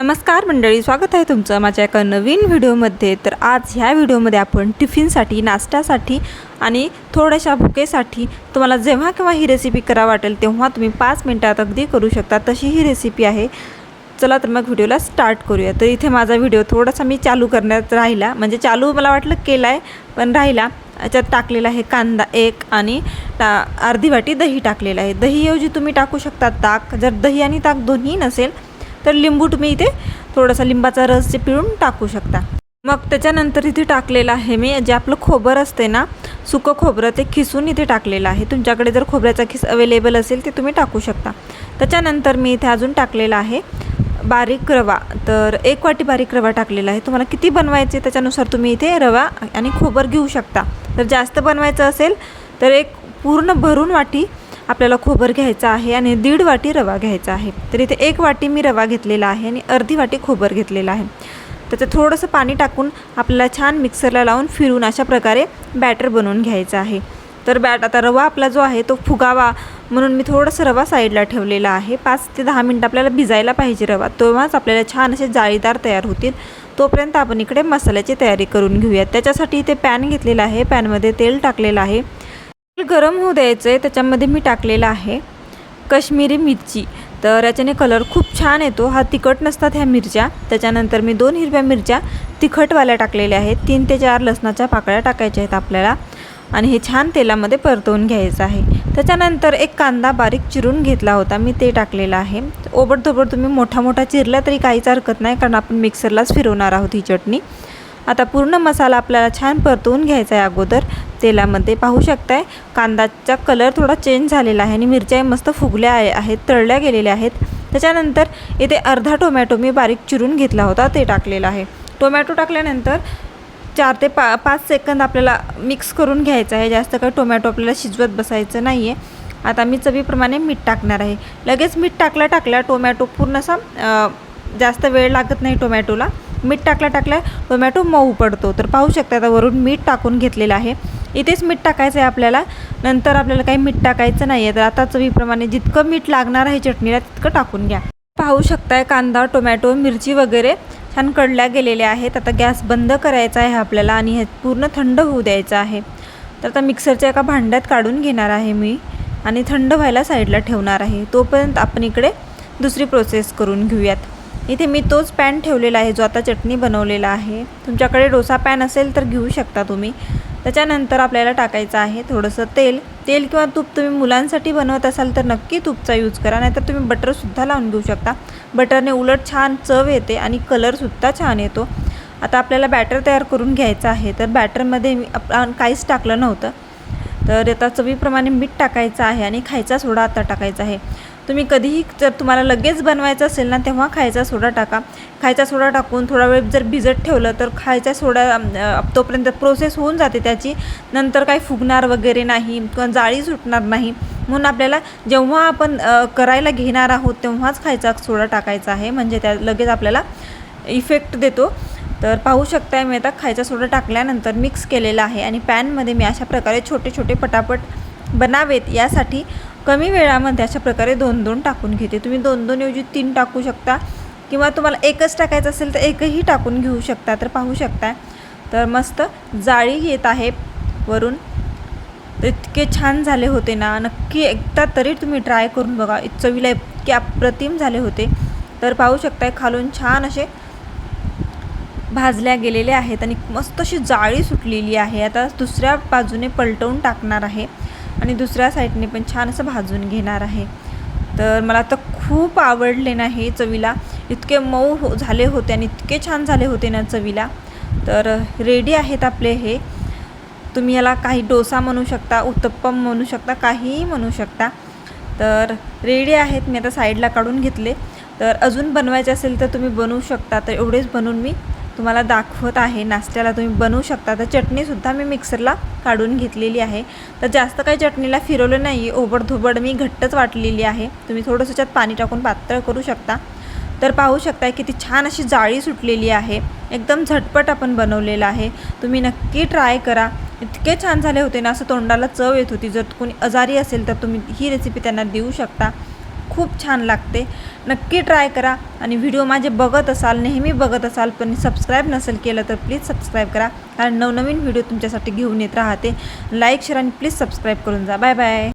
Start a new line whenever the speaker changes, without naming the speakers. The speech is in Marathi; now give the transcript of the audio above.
नमस्कार मंडळी स्वागत आहे तुमचं माझ्या एका नवीन व्हिडिओमध्ये. तर आज ह्या व्हिडिओमध्ये आपण टिफिनसाठी नाश्त्यासाठी आणि थोड्याशा भुकेसाठी तुम्हाला जेव्हा केव्हा ही रेसिपी करा वाटेल तेव्हा तुम्ही पाच मिनटात अगदी करू शकता. तशी ही रेसिपी आहे. चला तर मग व्हिडिओला स्टार्ट करूया. तर इथे माझा व्हिडिओ थोडासा मी चालू करण्यात राहिला. म्हणजे चालू मला वाटलं केला आहे पण राहिला. याच्यात टाकलेला आहे कांदा एक आणि टा अर्धी वाटी दही टाकलेलं आहे. दहीऐवजी तुम्ही टाकू शकता ताक. जर दही आणि ताक दोन्ही नसेल तर लिंबू तुम्ही इथे थोडासा लिंबाचा रस जे पिळून टाकू शकता. मग त्याच्यानंतर इथे टाकलेलं आहे मी जे आपलं खोबरं असते ना सुकं खोबरं ते खिसून इथे टाकलेलं आहे. तुमच्याकडे जर खोबऱ्याचा खिस अवेलेबल असेल ते तुम्ही टाकू शकता. त्याच्यानंतर मी इथे अजून टाकलेला आहे बारीक रवा. तर एक वाटी बारीक रवा टाकलेला आहे. तुम्हाला किती बनवायचे त्याच्यानुसार तुम्ही इथे रवा आणि खोबर घेऊ शकता. जर जास्त बनवायचं असेल तर एक पूर्ण भरून वाटी आपल्याला खोबर घ्यायचं आहे आणि दीड वाटी रवा घ्यायचा आहे. तर इथे एक वाटी मी रवा घेतलेला आहे आणि अर्धी वाटी खोबर घेतलेलं आहे. त्याचं थोडंसं पाणी टाकून आपल्याला छान मिक्सरला लावून फिरून अशा प्रकारे बॅटर बनवून घ्यायचं आहे. तर बॅट आता रवा आपला जो आहे तो फुगावा म्हणून मी थोडंसं रवा साईडला ठेवलेला आहे. पाच ते दहा मिनटं आपल्याला भिजायला पाहिजे रवा. तेव्हाच आपल्याला छान असे जाळीदार तयार होतील. तोपर्यंत आपण इकडे मसाल्याची तयारी करून घेऊयात. त्याच्यासाठी इथे पॅन घेतलेला आहे. पॅनमध्ये तेल टाकलेलं आहे. गरम होऊ द्यायचं आहे त्याच्यामध्ये मी टाकलेलं आहे कश्मीरी मिरची. तर याच्याने कलर खूप छान येतो. हा तिखट नसतात ह्या मिरच्या. त्याच्यानंतर मी दोन हिरव्या मिरच्या तिखटवाल्या टाकलेल्या आहेत. तीन ते चार लसणाच्या पाकळ्या टाकायच्या आहेत आपल्याला. आणि हे छान तेलामध्ये परतवून घ्यायचं आहे. त्याच्यानंतर एक कांदा बारीक चिरून घेतला होता. मी ते टाकलेलं आहे. ओबडधोबड तुम्ही मोठा मोठा चिरला तरी काहीच हरकत नाही कारण आपण मिक्सरलाच फिरवणार आहोत ही चटणी. आता पूर्ण मसाला आपल्याला छान परतवून घ्यायचा आहे अगोदर. तेलामध्ये पाहू शकताय. कांदाचा कलर थोडा चेंज झालेला आहे आणि मिरच्या मस्त फुगल्या आहे आहेत तळल्या गेलेल्या आहेत. त्याच्यानंतर इथे अर्धा टोमॅटो मी बारीक चिरून घेतला होता ते टाकलेला आहे. टोमॅटो टाकल्यानंतर चार ते पा पाच सेकंद आपल्याला मिक्स करून घ्यायचं आहे. जास्त काही टोमॅटो आपल्याला शिजवत बसायचं नाही आहे आता मी चवीप्रमाणे मीठ टाकणार आहे. लगेच मीठ टाकल्या टाकल्या टोमॅटो पूर्ण असा जास्त वेळ लागत नाही टोमॅटोला मीठ टाकल्या टाकल्या टोमॅटो मऊ पडतो. तर पाहू शकता आता वरून मीठ टाकून घेतलेलं आहे. इथेच मीठ टाकायचं आहे आपल्याला. नंतर आपल्याला काही मीठ टाकायचं नाही आहे तर आता चवीप्रमाणे जितकं मीठ लागणार आहे चटणीला तितकं टाकून घ्या. पाहू शकताय कांदा टोमॅटो मिरची वगैरे छान कडल्या गेलेल्या आहेत. आता गॅस बंद करायचा आहे आपल्याला आणि हे पूर्ण थंड होऊ द्यायचं आहे. तर आता मिक्सरच्या एका भांड्यात काढून घेणार आहे मी आणि थंड व्हायला साईडला ठेवणार आहे. तोपर्यंत आपण इकडे दुसरी प्रोसेस करून घेऊयात. इथे मी तोच पॅन ठेवलेला आहे जो आता चटणी बनवलेला आहे. तुमच्याकडे डोसा पॅन असेल तर घेऊ शकता तुम्ही. त्याच्यानंतर आपल्याला टाकायचं आहे थोडंसं तेल. तेल किंवा तूप तुम्ही मुलांसाठी बनवत असाल तर नक्की तूपचा यूज करा नाहीतर तुम्ही बटरसुद्धा लावून घेऊ शकता. बटरने उलट छान चव येते आणि कलरसुद्धा छान येतो. आता आपल्याला बॅटर तयार करून घ्यायचं आहे. तर बॅटरमध्ये मी आपण काहीच टाकलं नव्हतं. तर आता चवीप्रमाणे मीठ टाकायचं आहे आणि खायचा सोडा आता टाकायचा आहे. तुम्ही कधीही जर तुम्हाला लगेच बनवायचं असेल ना तेव्हा खायचा सोडा टाका. खायचा सोडा टाकून थोडा वेळ जर भिजत ठेवलं तर खायचा सोडा तोपर्यंत प्रोसेस होऊन जाते त्याची. नंतर काही फुगणार वगैरे नाही किंवा जाळी सुटणार नाही. म्हणून आपल्याला जेव्हा आपण करायला घेणार आहोत तेव्हाच खायचा सोडा टाकायचा आहे. म्हणजे त्या लगेच आपल्याला इफेक्ट देतो. तर पाहू शकताय मी आता खायचा सोडा टाकल्यानंतर मिक्स केलेला आहे. आणि पॅनमध्ये मी अशा प्रकारे छोटे छोटे पटापट बनावेत. यासाठी कमी वेळामध्ये अशा प्रकारे दोन दोन टाकून घेते. तुम्ही दोन दोन ऐवजी तीन टाकू शकता. किंवा तुम्हाला एकच टाकायचं असेल तर एकही टाकून घेऊ शकता तर पाहू शकता. तर मस्त जाळी येत आहे वरून. तर इतके छान झाले होते ना. नक्की एकदा तरी तुम्ही ट्राय करून बघा. चवीला इतके अप्रतिम झाले होते. तर पाहू शकताय खालून छान असे भाजल्या गेलेले आहेत. आणि मस्त अशी जाळी सुटलेली आहे. आता दुसऱ्या बाजूने पलटवून टाकणार आहे. आणि दुसऱ्या साईडने पण छान असं भाजून घेणार आहे. तर मला तर खूप आवडले ना हे चवीला. इतके मऊ हो झाले होते आणि इतके छान झाले होते ना चवीला. तर रेडी आहेत आपले हे. तुम्ही याला काही डोसा म्हणू शकता उत्तप्पम म्हणू शकता काहीही म्हणू शकता. तर रेडी आहेत मी आता साईडला काढून घेतले. तर अजून बनवायचे असेल तर तुम्ही बनवू शकता. तर एवढेच बनवून मी तुम्हाला दाखवत आहे नाश्त्याला तुम्ही बनवू शकता. तर चटणीसुद्धा मी मिक्सरला काढून घेतलेली आहे. तर जास्त काही चटणीला फिरवलं नाही ओबडधोबड मी घट्टच वाटलेली आहे. तुम्ही थोडंसं त्यात पाणी टाकून पातळ करू शकता. तर पाहू शकता किती छान अशी जाळी सुटलेली आहे. एकदम झटपट आपण बनवलेलं आहे. तुम्ही नक्की ट्राय करा. इतके छान झाले होते ना असं तोंडाला चव येत होती. जर कोणी आजारी असेल तर तुम्ही ही रेसिपी त्यांना देऊ शकता. खूप छान लागते. नक्की ट्राय करा आणि व्हिडिओ माझे बघत असाल नेहमी बघत असाल पण सबस्क्राईब नसेल केलं तर प्लीज सबस्क्राईब करा. कारण नवनवीन व्हिडिओ तुमच्यासाठी घेऊन येत राहते. लाईक शेअर आणि प्लीज सबस्क्राईब करून जा. Bye bye